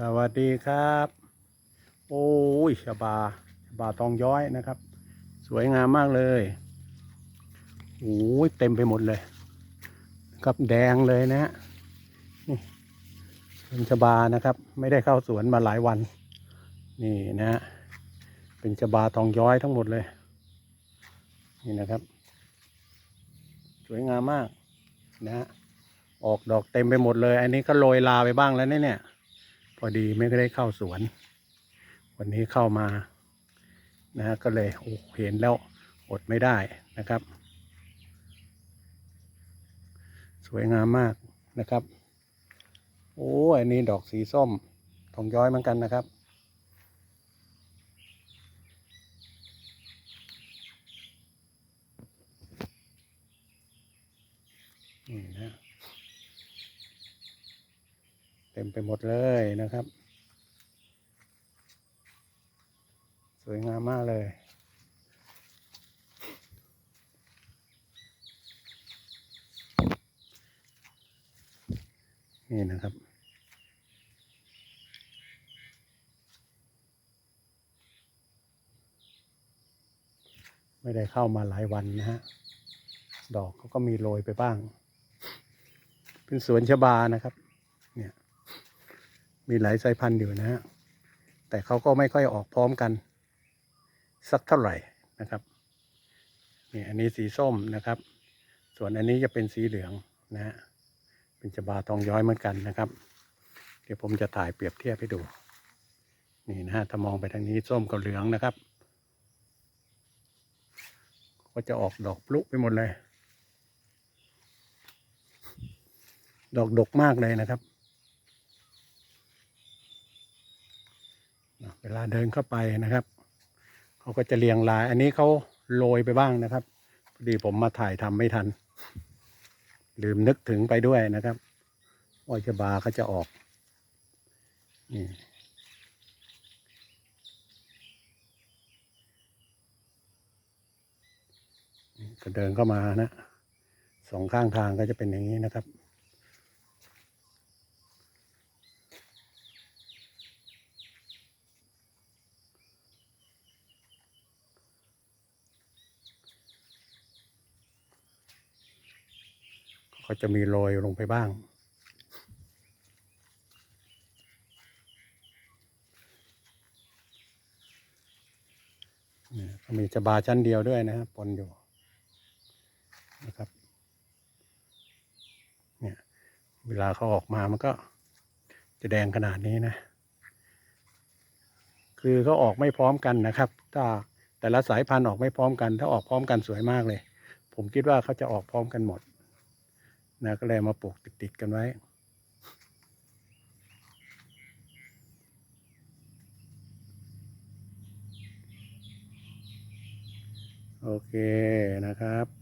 สวัสดีครับ โอ้ยชบาชบาทองย้อยนะครับ สวยงามมากเลยโอ้ยเต็มไปหมดเลยครับแดงเลยนะฮะนี่เป็นชบานะครับ ไม่ได้เข้าสวนมาหลายวัน นี่นะฮะเป็นชบาทองย้อยทั้งหมดเลย นี่นะครับ สวยงามมากนะฮะออกดอกเต็มไปหมดเลย อันนี้ก็โรยลาไปบ้างแล้วเนี่ย พอดีไม่ได้เข้าสวน วันนี้เข้ามานะฮะก็เลยโอ้เห็นแล้วอดไม่ได้นะครับ สวยงามมากนะครับ โอ้อันนี้ดอกสีส้มทองย้อยเหมือนกันนะครับนี่นะ เต็มไปหมดเลยนะครับ สวยงามมากเลย นี่นะครับไม่ได้เข้ามาหลายวันนะฮะ ดอกเขาก็มีโรยไปบ้าง เป็นสวนชบานะครับ มีหลายสายพันธุ์อยู่นะฮะ แต่เขาก็ไม่ค่อยออกพร้อมกัน สักเท่าไหร่นะครับ นี่อันนี้สีส้มนะครับ ส่วนอันนี้จะเป็นสีเหลืองนะฮะ เป็นชบาทองย้อยเหมือนกันนะครับ เดี๋ยวผมจะถ่ายเปรียบเทียบให้ดู นี่นะฮะ ถ้ามองไปทางนี้ส้มกับเหลืองนะครับ ก็จะออกดอกพลุไปหมดเลย ดอกดกมากเลยนะครับ เวลาเดินเข้าไปนะครับเขาก็จะเรียงราย อันนี้เขาโรยไปบ้างนะครับพอดีผมมาถ่ายทำไม่ทัน ลืมนึกถึงไปด้วยนะครับว่าชบาเขาจะออกนี่ก็เดินเข้ามานะสองข้างทางก็จะเป็นอย่างนี้นะครับ ก็จะมีโรยลงไปบ้างนี่ยก็มีจะบาชั้นเดียวด้วยนะครับปนอยู่นะครับเนี่ยเวลาเขาออกมามันก็จะแดงขนาดนี้นะ คือเขาออกไม่พร้อมกันนะครับ ถ้าแต่ละสายพันธุ์ออกไม่พร้อมกัน ถ้าออกพร้อมกันสวยมากเลย ผมคิดว่าเขาจะออกพร้อมกันหมด นะก็เลยมาปลูกติดๆกันไว้ โอเคนะครับ